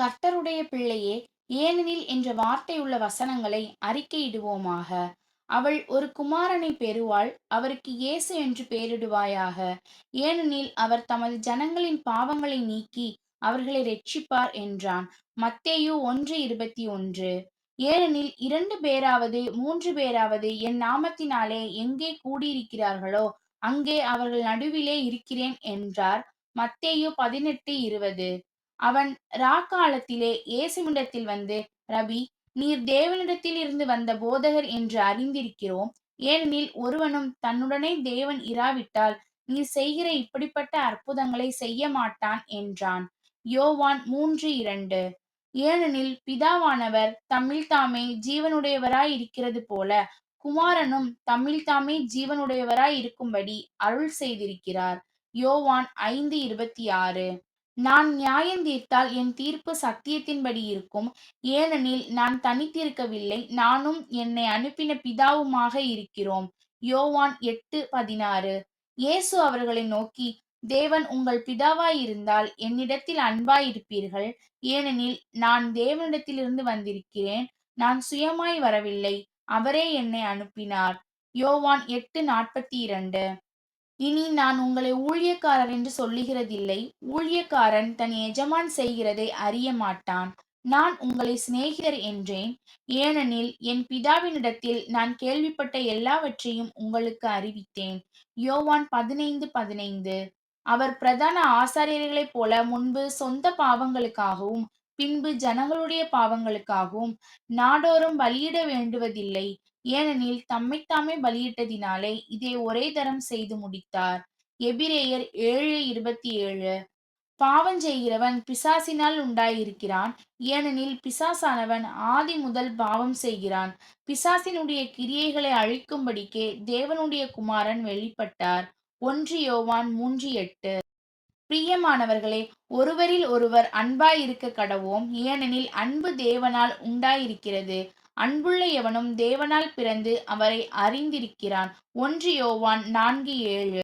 கர்த்தருடைய பிள்ளையே ஏனெனில் என்ற வார்த்தையுள்ள வசனங்களை அறிக்கையிடுவோமாக. அவள் ஒரு குமாரனை பெறுவாள் அவருக்கு இயேசு என்று பெயரிடுவாயாக. ஏனெனில் அவர் தமது ஜனங்களின் பாவங்களை நீக்கி அவர்களை ரட்சிப்பார் என்றான். மத்தேயு ஒன்று இருபத்தி ஒன்று. ஏனெனில் இரண்டு பேராவது மூன்று பேராவது என் நாமத்தினாலே எங்கே கூடியிருக்கிறார்களோ அங்கே அவர்கள் நடுவிலே இருக்கிறேன் என்றார். மத்தேயு பதினெட்டு இருபது. அவன் ராக்காலத்திலே இயேசுவிடத்தில் வந்து ரபி நீர் தேவனிடத்தில் இருந்து வந்த போதகர் என்று அறிந்திருக்கிறோம். ஏனெனில் ஒருவனும் தன்னுடனே தேவன் இராவிட்டால் நீ செய்கிற இப்படிப்பட்ட அற்புதங்களை செய்ய மாட்டான் என்றான். யோவான் மூன்று இரண்டு. ஏனெனில் பிதாவானவர் தமிழ் தாமே ஜீவனுடையவராய் இருக்கிறது போல குமாரனும் தமிழ் தாமே ஜீவனுடையவராய் இருக்கும்படி அருள் செய்திருக்கிறார். யோவான் ஐந்து இருபத்தி ஆறு. நான் நியாயந்தீர்த்தால் என் தீர்ப்பு சத்தியத்தின்படி இருக்கும். ஏனெனில் நான் தனித்திருக்கவில்லை. நானும் என்னை அனுப்பின பிதாவுமாக இருக்கிறோம். யோவான் எட்டு பதினாறு. இயேசு அவர்களை நோக்கி தேவன் உங்கள் பிதாவாயிருந்தால் என்னிடத்தில் அன்பாயிருப்பீர்கள். ஏனெனில் நான் தேவனிடத்திலிருந்து வந்திருக்கிறேன். நான் சுயமாய் வரவில்லை. அவரே என்னை அனுப்பினார். யோவான் எட்டு நாற்பத்தி இரண்டு. இனி நான் உங்களை ஊழியக்காரர் என்று சொல்லுகிறதில்லை. ஊழியக்காரன் தன் எஜமான் செய்கிறதை அறிய மாட்டான். நான் உங்களை சிநேகிதர் என்றேன். ஏனெனில் என் பிதாவினிடத்தில் நான் கேள்விப்பட்ட எல்லாவற்றையும் உங்களுக்கு அறிவித்தேன். யோவான் பதினைந்து பதினைந்து. அவர் பிரதான ஆசாரியர்களைப் போல முன்பு சொந்த பாவங்களுக்காகவும் பின்பு ஜனங்களுடைய பாவங்களுக்காகவும் நாடோறும் பலியிட வேண்டுவதில்லை. ஏனெனில் தம்மைத்தாமே பலியிட்டதினாலே இதை ஒரே தரம் செய்து முடித்தார். எபிரேயர் ஏழு இருபத்தி ஏழு பாவம் செய்கிறவன் பிசாசினால் உண்டாயிருக்கிறான். ஏனெனில் பிசாசானவன் ஆதி முதல் பாவம் செய்கிறான். பிசாசினுடைய கிரியைகளை அழிக்கும்படிக்கே தேவனுடைய குமாரன் வெளிப்பட்டார். ஒன்று யோவான் மூன்று எட்டு. பிரியமானவர்களே ஒருவரில் ஒருவர் அன்பாயிருக்க கடவோம். ஏனெனில் அன்பு தேவனால் உண்டாயிருக்கிறது. அன்புள்ள எவனும் தேவனால் பிறந்து அவரை அறிந்திருக்கிறான். ஒன்று யோவான் நான்கு ஏழு.